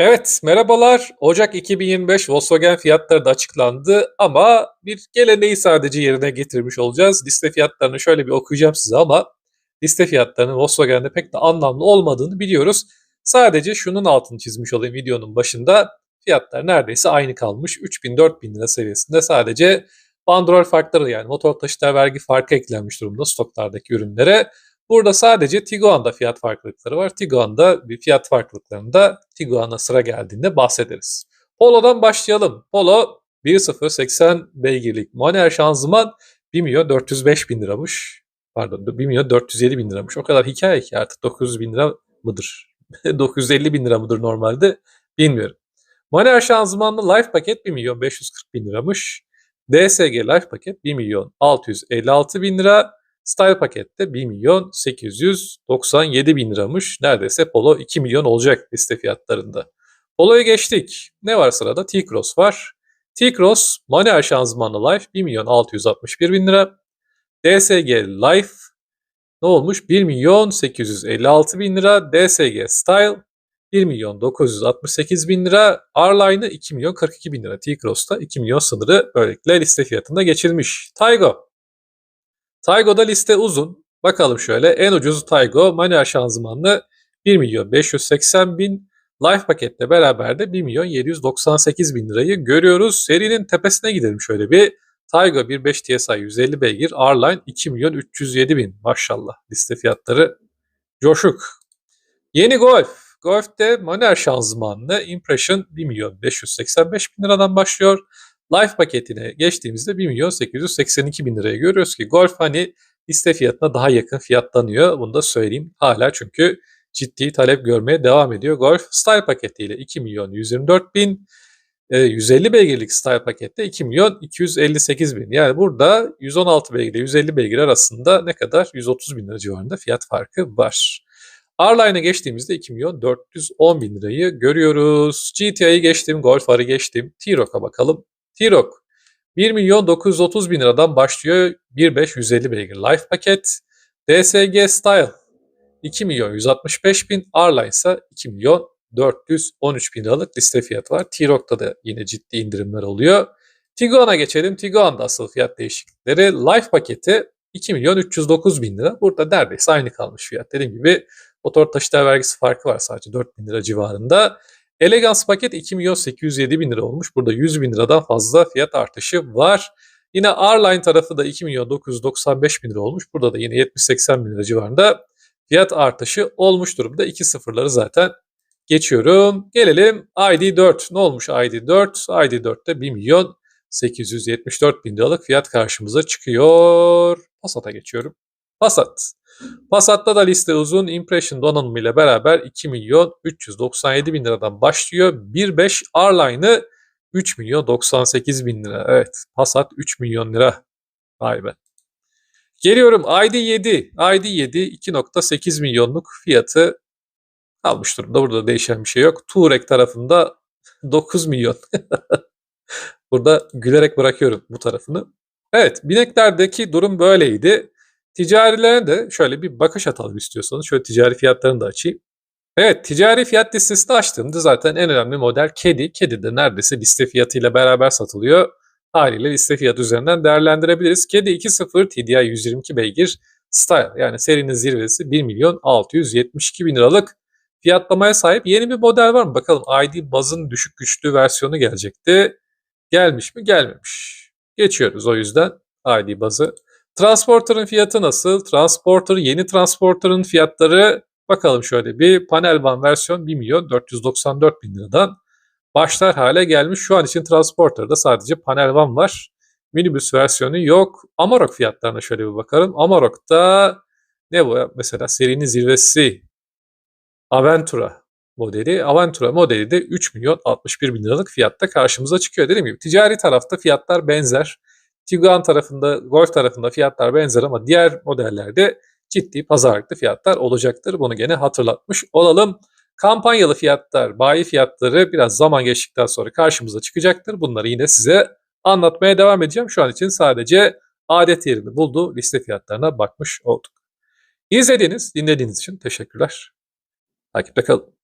Evet, merhabalar. Ocak 2025 Volkswagen fiyatları da açıklandı ama bir geleneği sadece yerine getirmiş olacağız. Liste fiyatlarını şöyle bir okuyacağım size ama liste fiyatlarının Volkswagen'de pek de anlamlı olmadığını biliyoruz. Sadece şunun altını çizmiş olayım videonun başında. Fiyatlar neredeyse aynı kalmış. 3000-4000 lira seviyesinde sadece bandrol farkları yani motor taşıtlar vergi farkı eklenmiş durumda stoklardaki ürünlere. Burada sadece Tiguan'da fiyat farklılıkları var. Tiguan'da bir fiyat farklılıklarında Tiguan'a sıra geldiğinde bahsederiz. Polo'dan başlayalım. Polo 1.0 beygirlik manuel şanzıman 1 milyon 405 bin liramış. Pardon 1 milyon 407 bin liramış. O kadar hikaye ki artık 900 bin lira mıdır? 950 bin lira mıdır normalde bilmiyorum. Manuel şanzımanlı Life paket 1 milyon 540 bin liramış. DSG Life paket 1 milyon 656 bin lira. Style pakette 1 milyon 897 bin liramış. Neredeyse Polo 2 milyon olacak liste fiyatlarında. Polo'ya geçtik. Ne var sırada? T-Cross var. T-Cross manuel şanzımanlı Life 1 milyon 661 bin lira. DSG Life ne olmuş? 1 milyon 856 bin lira. DSG Style 1 milyon 968 bin lira. R-Line'ı 2 milyon 42 bin lira. T-Cross'ta 2 milyon sınırı böylelikle liste fiyatında geçilmiş. Taygo Taygo'da liste uzun. Bakalım şöyle en ucuz Taygo manuel şanzımanlı 1 milyon 580 bin. Life paketle beraber de 1 milyon 798 bin lirayı görüyoruz. Serinin tepesine gidelim şöyle bir. Taygo 1.5 TSI 150 beygir, R-Line 2 milyon 307 bin. Maşallah liste fiyatları coşuk. Yeni Golf. Golf'te manuel şanzımanlı Impression 1 milyon 585 bin liradan başlıyor. Life paketine geçtiğimizde 1 milyon 882 bin liraya görüyoruz ki Golf hani liste fiyatına daha yakın fiyatlanıyor. Bunu da söyleyeyim. Hala çünkü ciddi talep görmeye devam ediyor. Golf Style paketiyle 2 milyon 124 bin, 150 e, beygirlik Style pakette 2 milyon 258 bin. Yani burada 116 beygir ile 150 beygir arasında ne kadar? 130 bin lira civarında fiyat farkı var. R-Line'a geçtiğimizde 2 milyon 410 bin lirayı görüyoruz. GTA'yı geçtim, Golf R'ı geçtim. T-Roc'a bakalım. T-Roc 1 milyon 930 bin liradan başlıyor 1.5 150 beygir life paket. DSG Style 2 milyon 165 bin. R-Line ise 2 milyon 413 bin liralık liste fiyatı var. T-Roc'ta da yine ciddi indirimler oluyor. Tiguan'a geçelim. Tiguan'da asıl fiyat değişiklikleri. Life paketi 2 milyon 309 bin lira. Burada neredeyse aynı kalmış fiyat. Dediğim gibi motor taşıtlar vergisi farkı var sadece 4 bin lira civarında. Elegans paket 2 milyon 807 bin lira olmuş. Burada 100 bin liradan fazla fiyat artışı var. Yine R-Line tarafı da 2 milyon 995 bin lira olmuş. Burada da yine 70-80 bin lira civarında fiyat artışı olmuş durumda. İki sıfırları zaten geçiyorum. Gelelim ID4. Ne olmuş ID4? ID4'te 1 milyon 874 bin liralık fiyat karşımıza çıkıyor. Passat'a geçiyorum. Passat. Passat'ta da liste uzun. Impression donanımı ile beraber 2 milyon 397 bin liradan başlıyor. 1.5 R-Line'ı 3 milyon 98 bin lira. Evet Passat 3 milyon lira. Vay be. Geliyorum ID7. ID7 2.8 milyonluk fiyatı almış durumda. Burada değişen bir şey yok. Touareg tarafında 9 milyon. Burada gülerek bırakıyorum bu tarafını. Evet bineklerdeki durum böyleydi. Ticarilere de şöyle bir bakış atalım istiyorsanız. Şöyle ticari fiyatlarını da açayım. Evet ticari fiyat listesini açtığımda zaten en önemli model kedi. Kedi de neredeyse liste fiyatıyla beraber satılıyor. Haliyle liste fiyatı üzerinden değerlendirebiliriz. Kedi 2.0 TDI 122 beygir Style yani serinin zirvesi 1 milyon 672 bin liralık fiyatlamaya sahip yeni bir model var mı? Bakalım ID bazın düşük güçlü versiyonu gelecekti. Gelmiş mi? Gelmemiş. Geçiyoruz o yüzden ID bazı. Transporter'ın fiyatı nasıl? Transporter, yeni Transporter'ın fiyatları bakalım şöyle bir panel van versiyon 1 milyon 494 bin liradan başlar hale gelmiş. Şu an için Transporter'da sadece panel van var. Minibüs versiyonu yok. Amarok fiyatlarına şöyle bir bakalım. Amarok'ta ne bu? Mesela serinin zirvesi Aventura modeli. Aventura modeli de 3 milyon 61 bin liralık fiyatta karşımıza çıkıyor. Dediğim gibi ticari tarafta fiyatlar benzer. Tiguan tarafında, Golf tarafında fiyatlar benzer ama diğer modellerde ciddi pazarlıklı fiyatlar olacaktır. Bunu gene hatırlatmış olalım. Kampanyalı fiyatlar, bayi fiyatları biraz zaman geçtikten sonra karşımıza çıkacaktır. Bunları yine size anlatmaya devam edeceğim. Şu an için sadece adet yerini buldu liste fiyatlarına bakmış olduk. İzlediğiniz, dinlediğiniz için teşekkürler. Takipte kalın.